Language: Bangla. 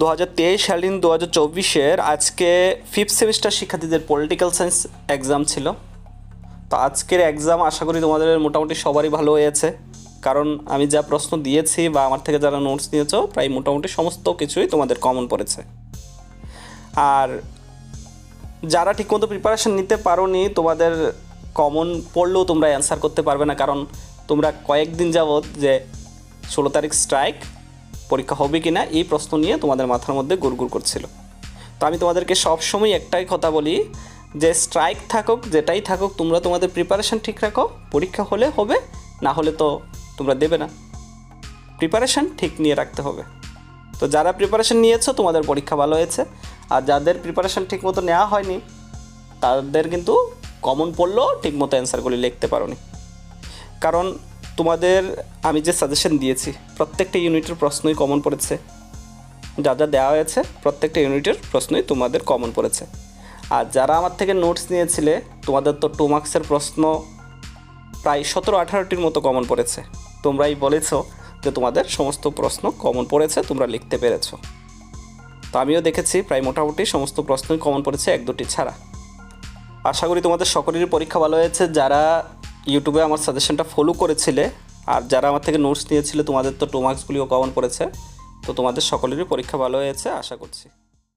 দু হাজার তেইশ সালিন দু হাজার চব্বিশের আজকে ফিফথ সেমিস্টার শিক্ষার্থীদের পলিটিক্যাল সায়েন্স এক্সাম ছিল। তো আজকের এক্সাম আশা করি তোমাদের মোটামুটি সবারই ভালো হয়েছে। কারণ আমি যা প্রশ্ন দিয়েছি বা আমার থেকে যারা নোটস নিয়েছো, প্রায় মোটামুটি সমস্ত কিছুই তোমাদের কমন পড়েছে। আর যারা ঠিকমতো প্রিপারেশন নিতে পারোনি, তোমাদের কমন পড়লেও তোমরা অ্যান্সার করতে পারবে না। কারণ তোমরা কয়েকদিন যাবৎ যে ষোলো তারিখ স্ট্রাইক পরীক্ষা হবে কি না এই প্রশ্ন নিয়ে তোমাদের মাথার মধ্যে গুড়গুড় করছিল। তো আমি তোমাদেরকে সবসময় একটাই কথা বলি যে স্ট্রাইক থাকুক, যেটাই থাকুক, তোমরা তোমাদের প্রিপারেশন ঠিক রাখো, পরীক্ষা হলে হবে, না হলে তো তোমরা দেবে না। প্রিপারেশন ঠিক নিয়ে রাখতে হবে। তো যারা প্রিপারেশন নিয়েছো, তোমাদের পরীক্ষা ভালো হয়েছে। আর যাদের প্রিপারেশন ঠিকমতো নেওয়া হয়নি, তাদের কিন্তু কমন পড়লেও ঠিকমতো অ্যান্সারগুলি লিখতে পারোনি। কারণ তোমাদের আমি যে সাজেশন দিয়েছি, প্রত্যেকটা ইউনিটের প্রশ্নই কমন পড়েছে। যা যা দেওয়া হয়েছে, প্রত্যেকটা ইউনিটের প্রশ্নই তোমাদের কমন পড়েছে। আর যারা আমার থেকে নোটস নিয়েছিলে, তোমাদের তো টু মার্কসের প্রশ্ন প্রায় সতেরো আঠারোটির মতো কমন পড়েছে। তোমরাই বলেছ যে তোমাদের সমস্ত প্রশ্ন কমন পড়েছে, তোমরা লিখতে পেরেছ। তো আমিও দেখেছি, প্রায় মোটামুটি সমস্ত প্রশ্নই কমন পড়েছে, এক দুটি ছাড়া। আশা করি তোমাদের সকলেরই পরীক্ষা ভালো হয়েছে। যারা ইউটিউবে আমার সাজেশনটা ফলো করেছিলে, আর যারা আমার থেকে নোটস নিয়েছিলে, তোমাদের তো টু মার্কসগুলিও কমন পড়েছে, তো তোমাদের সকলেরই পরীক্ষা ভালো হয়েছে, আশা করছি।